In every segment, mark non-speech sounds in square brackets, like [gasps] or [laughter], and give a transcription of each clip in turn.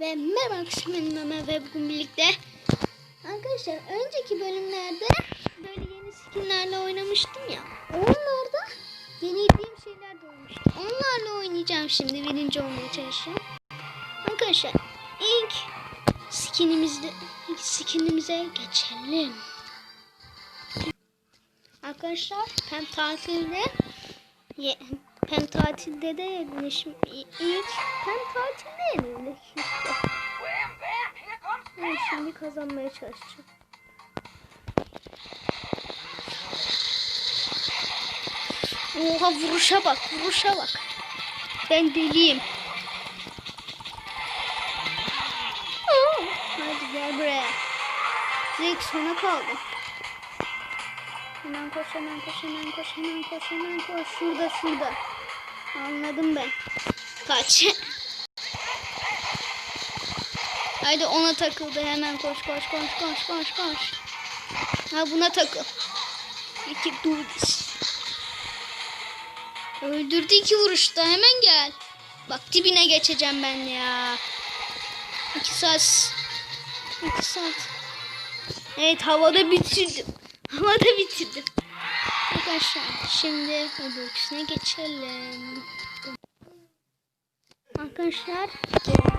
Ve merhaba arkadaşlar benim ve bugün birlikte Arkadaşlar önceki bölümlerde böyle yeni skinlerle oynamıştım ya Onlarda denediğim şeyler de olmuştu Onlarla oynayacağım şimdi birinci olmaya çalışacağım Arkadaşlar ilk skinimizde ilk skinimize geçelim Arkadaşlar ben tatilde pen tatilde de yenilmişim. İlk pen tatilde yenildik işte. Ben şimdi kazanmaya çalışacağım. Oha vuruşa bak, vuruşa bak. Ben deliyim. Hadi gel buraya. Zek sona kaldı. Hemen koş, hemen koş, hemen koş, hemen koş, hemen koş. Şurada, şurada. Anladım ben. Kaç. [laughs] Haydi ona takıldı. Hemen koş, koş, koş, koş, koş, koş. Ha buna takıl. İki this. Öldürdü iki vuruşta. Hemen gel. Bak dibine geçeceğim ben ya. İki saat. İki saat. Evet havada bitirdim. [laughs] Havada bitirdim. Arkadaşlar şimdi öbürküsüne geçelim. Arkadaşlar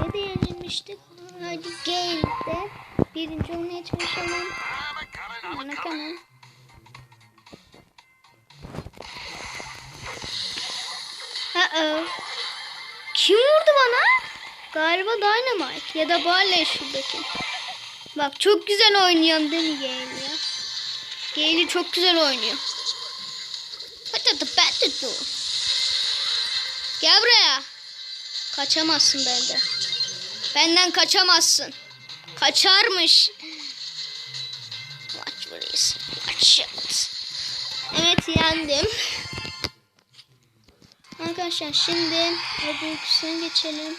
Gale'de de yenilmiştik. Hadi Gale'de birinci olmaya çalışalım. Bana kanal. Uh-oh. Kim vurdu bana? Galiba Dynamite ya da Barley şuradaki. Bak çok güzel oynuyorum değil mi Gale ya? Gale'i çok güzel oynuyor. Hadi da ben de. Gel buraya. Kaçamazsın benden. Benden kaçamazsın. Kaçarmış. Watch please. Watch. Evet yendim. Arkadaşlar şimdi öbürküsüne geçelim.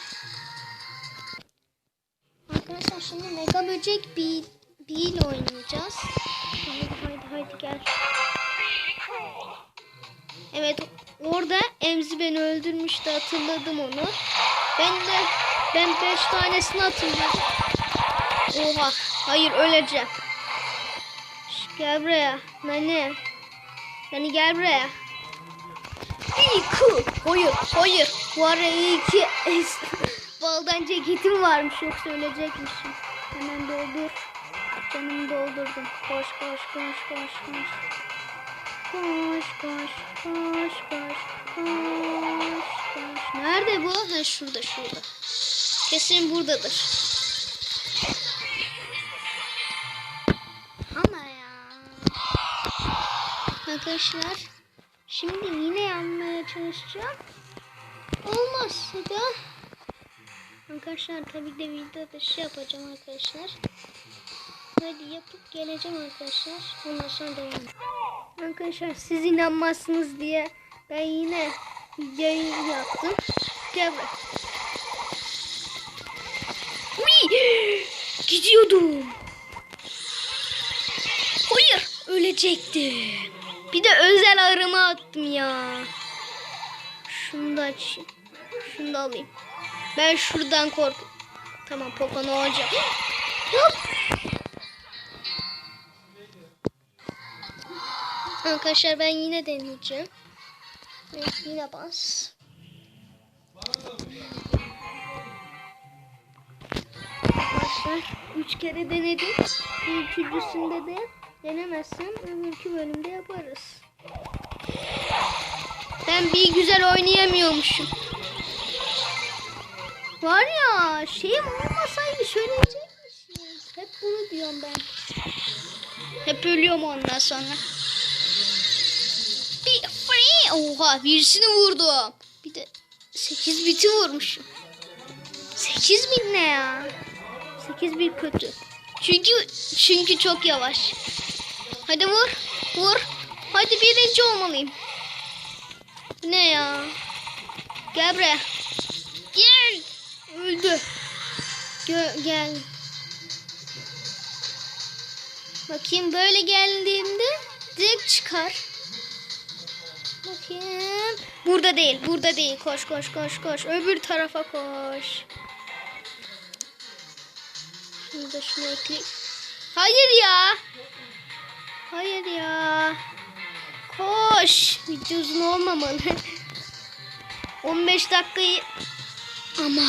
Arkadaşlar şimdi mega böcek bir ile oynayacağız. Haydi haydi haydi gel. Evet orada Emzi beni öldürmüştü hatırladım onu. Ben de ben 5 tanesini hatırladım. Oha hayır öleceğim. Gel buraya Nani. Nani gel buraya. Cool. Hayır hayır. Bu ara iyi ki [laughs] baldan ceketim varmış yoksa ölecekmişim. Hemen doldur. Canımı doldurdum. Koş koş koş koş koş. Koş koş koş koş koş koş. Nerede bu? Ha şurada şurada. Kesin buradadır. Ama ya. Arkadaşlar. Şimdi yine yanmaya çalışacağım. Olmazsa da Arkadaşlar tabii de video dışı yapacağım arkadaşlar. Hadi yapıp geleceğim arkadaşlar. Ondan sonra devam. Arkadaşlar siz inanmazsınız diye ben yine yayın yaptım. Gel bak. Gidiyordum. Hayır ölecektim. Bir de özel arama attım ya. Şunu da açayım. Şunu da alayım. Ben şuradan kork. Tamam Poco ne olacak? Hop. Arkadaşlar ben yine deneyeceğim. Evet, yine bas. Arkadaşlar üç kere denedim. Üçüncüsünde de denemezsem öbürkü bölümde yaparız. Ben bir güzel oynayamıyormuşum. Var ya şeyim olmasaydı söyleyecekmişim. Hep bunu diyorum ben. Hep ölüyorum ondan sonra. Bir free. Oha birisini vurdum. Bir de 8 biti vurmuşum. 8 bin ne ya? 8 bin kötü. Çünkü çünkü çok yavaş. Hadi vur. Vur. Hadi birinci olmalıyım. Bu ne ya? Gel buraya. Gel. Öldü. Gö gel. Bakayım böyle geldiğimde direkt çıkar. Bakayım. Burada değil, burada değil. Koş koş koş koş. Öbür tarafa koş. Şunu şunu ekleyeyim. Hayır ya. Hayır ya. Koş. Video uzun olmamalı. [laughs] 15 dakikayı ama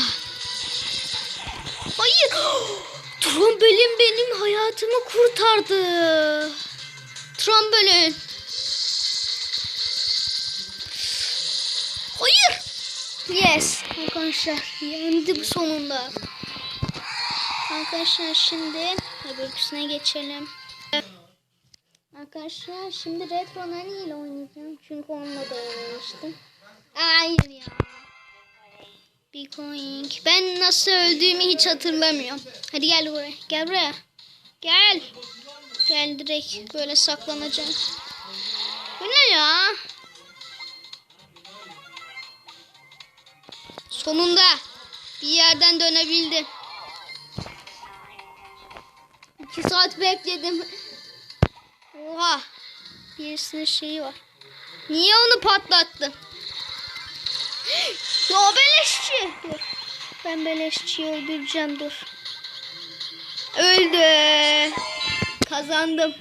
Hayır. [gasps] Trombolin benim hayatımı kurtardı. Trombolin. Hayır. Yes. Arkadaşlar yendim sonunda. Arkadaşlar şimdi öbürküsüne geçelim. Arkadaşlar şimdi Retro Nani ile oynayacağım. Çünkü onunla da oynamıştım. Hayır ya. Bir coin. Ben nasıl öldüğümü hiç hatırlamıyorum. Hadi gel buraya. Gel buraya. Gel. Gel direkt böyle saklanacağım. Bu ne ya? Sonunda bir yerden dönebildim. İki saat bekledim. Oha. Birisinin şeyi var. Niye onu patlattım? [gasps] Ya beleşçi. Dur. Ben beleşçiyi öldüreceğim dur. Öldü. Kazandım.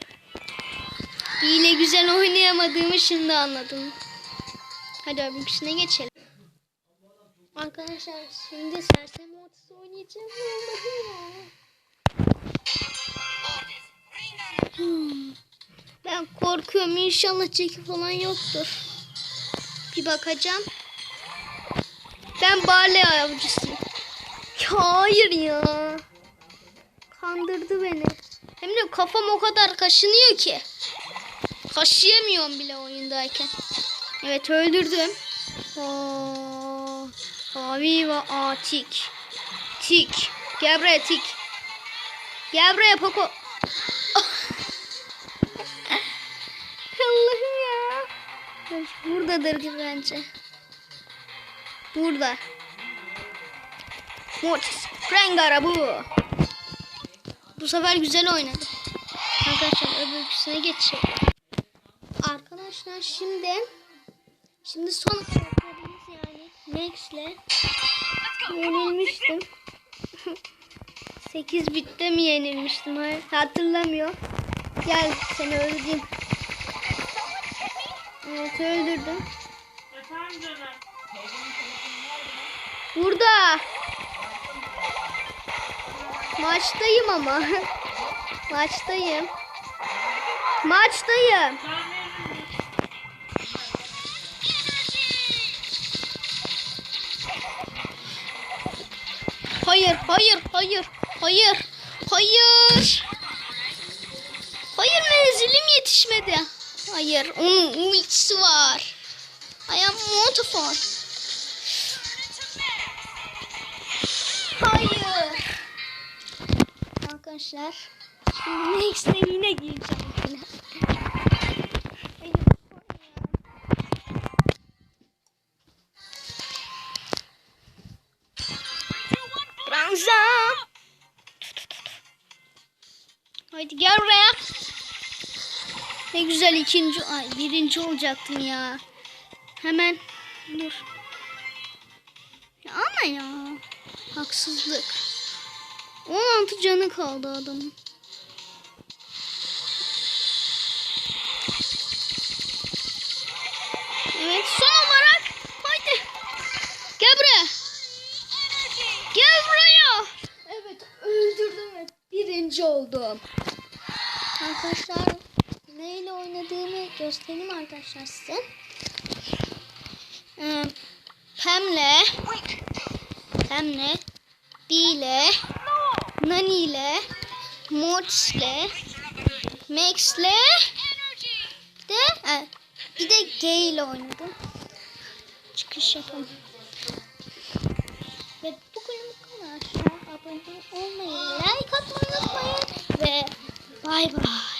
Hile güzel oynayamadığımı şimdi anladım. Hadi öbürküsüne geçelim. Arkadaşlar şimdi sersem ortası oynayacağım. Ben korkuyorum inşallah çeki falan yoktur. Bir bakacağım. Ben Barley avcısıyım. Ya hayır ya. Kandırdı beni. Hem de kafam o kadar kaşınıyor ki. Kaşıyamıyorum bile oyundayken. Evet öldürdüm. Aa, Avi ve Atik. Tik. Gel buraya Tik. Gel buraya Poco. Buradadır bence. Burada. Mortis. Rengara bu. Bu sefer güzel oynadı. Arkadaşlar öbürküsüne geçelim. Arkadaşlar şimdi şimdi son karakterimiz yani Max'le yenilmiştim. [laughs] 8 bitte mi yenilmiştim? Hayır, hatırlamıyorum. Gel seni öldüreyim. Evet öldürdüm. Efendim canım. Burada. Maçtayım ama. [laughs] Maçtayım. Maçtayım. Hayır, hayır, hayır, hayır, hayır. Hayır menzilim yetişmedi. Hayır, onun ultisi var. I am mortified. Hayır. Arkadaşlar, şimdi Max'le yine gireceğim. Haydi gel buraya. Ne güzel ikinci, ay birinci olacaktım ya. Hemen dur. Ya ama ya. Haksızlık. 16 canı kaldı adamın. Evet son olarak haydi. Gel buraya. Gel buraya. Evet öldürdüm ve birinci oldum. Arkadaşlar neyle oynadığımı göstereyim arkadaşlar size. Ee, Pam'le Pam'le B'yle Nani'yle Mortis'le Max'le de e, bir de Gay ile oynadım. Çıkış yapalım. Ve bugün bu kadar. Abone olmayı, like atmayı unutmayın. Ve bay bay.